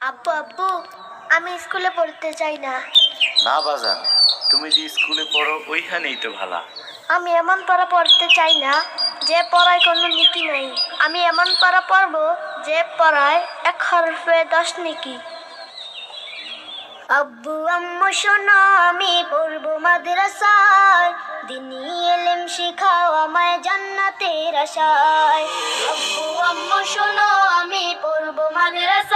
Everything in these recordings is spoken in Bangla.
আব্বু আব্বু আমি স্কুলে পড়তে চাই না। না বাজান তুমি যে স্কুলে পড়ো ওইখানেই তো ভালা। আমি এমন পড়া পড়তে চাই না যে পড়ায় কোনো নীতি নাই। আমি এমন পড়া পড়ব যে পড়ায় এক হরফে দশ নিকি। আব্বু আম্মু শোনো আমি পড়ব মাদ্রাসায়। দিনী এলেম শিখাও আমায় জান্নাতের আশায়। আব্বু আম্মু শোনো আমি পড়ব মাদ্রাসায়।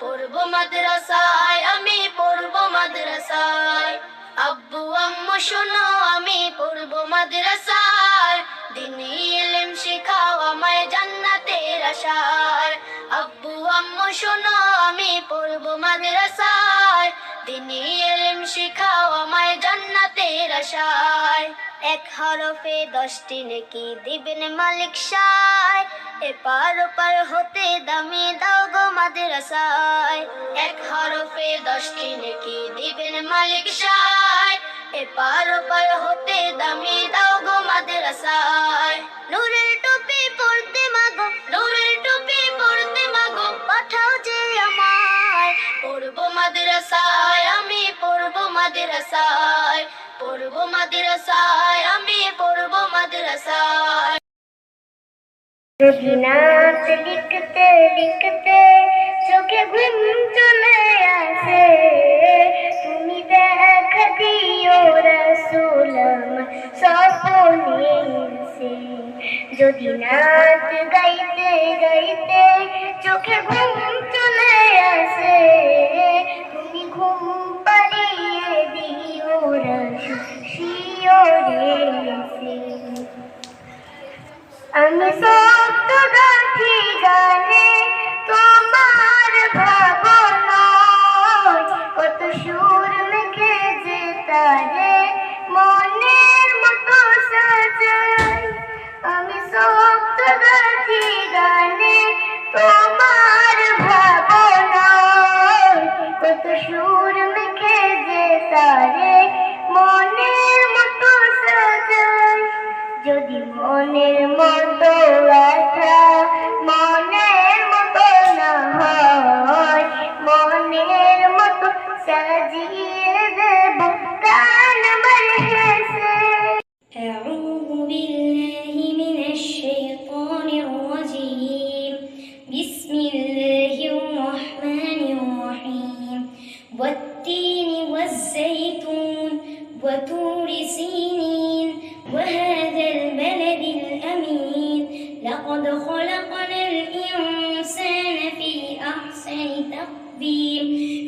পড়ব মাদ্রাসায়, আমি পড়ব মাদ্রাসায়। আব্বু, আম্মু, শোনো, আমি পড়ব মাদ্রাসায়। দিনী ইলম শিখাও আমায় জান্নাতের আশায়। আব্বু, আম্মু, শোনো, আমি পড়ব মাদ্রাসায়। দিনী ইলম শিখাও আমায় জান্নাতের আশায়। এক হরফে দশটি নেকি দিবেন মালিক সায়। এপার ওপার হতে দামি দাও গো মাদ্রাসায়। এক হরফে দশটি নেকি দিবেন মালিক সায়। এপার ওপার হতে দামি দাও গো মাদ্রাসায়। আমায় পড়ব মাদ্রাসায়, আমি পড়ব মাদ্রাসায়। পড়ব মাদ্রাসায়, আমি পড়ব মাদ্রাসায়। রবীন্দ্রনাথ লিখতে লিখতে চোখে ঘুম চলে আসে। তুমি দেখা দিও রসুল সপনে এসে। যদি নাচ গাইতে গাইতে চোখে ঘুম আসে وتور سينين وهذا البلد الأمين. لقد خلقنا الإنسان في أحسن تقدير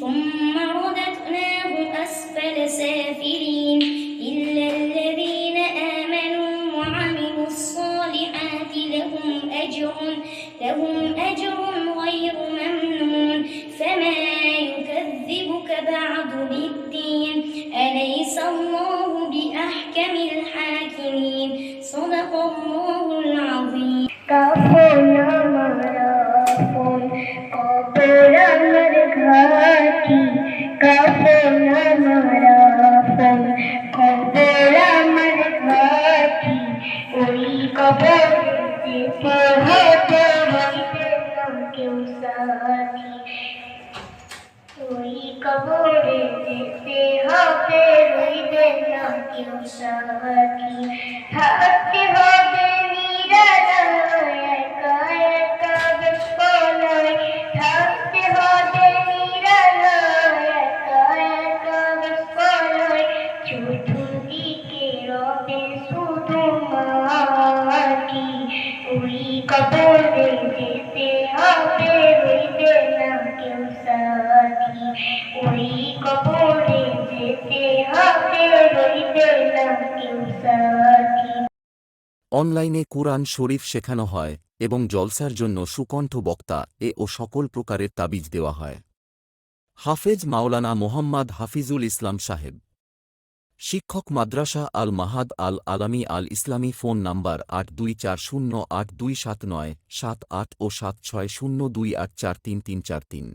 ثم رددناه أسفل سافلين. إلا الذين آمنوا وعملوا الصالحات لهم أجر لهم أجر بأحكم الحاكمين صدق الله العظيم কাফন আমার আপন কবর আমার ঘাটি কাফন আমার আপন কবর আমার ঘাটি ওই কবর যেতে হতে হইতে না কেউ সাথী ওই কবরে যেতে হবে রইবে না কেউ সাথী থাকতে ওই কবরে যেতে হবে কেউ অনলাইনে কুরআন শরীফ শেখানো হয় এবং জলসার জন্য সুকণ্ঠ বক্তা এ ও সকল প্রকারের তাবিজ দেওয়া হয়। হাফেজ মাওলানা মোহাম্মদ হাফিজুল ইসলাম সাহেব। শিক্ষক মাদ্রাসা আল মাহাদ আল আলামী আল ইসলামী ফোন নাম্বার আট দুই চার শূন্য আট দুই সাত নয় সাত আট ও সাত ছয় শূন্য দুই আট চার তিন তিন চার তিন।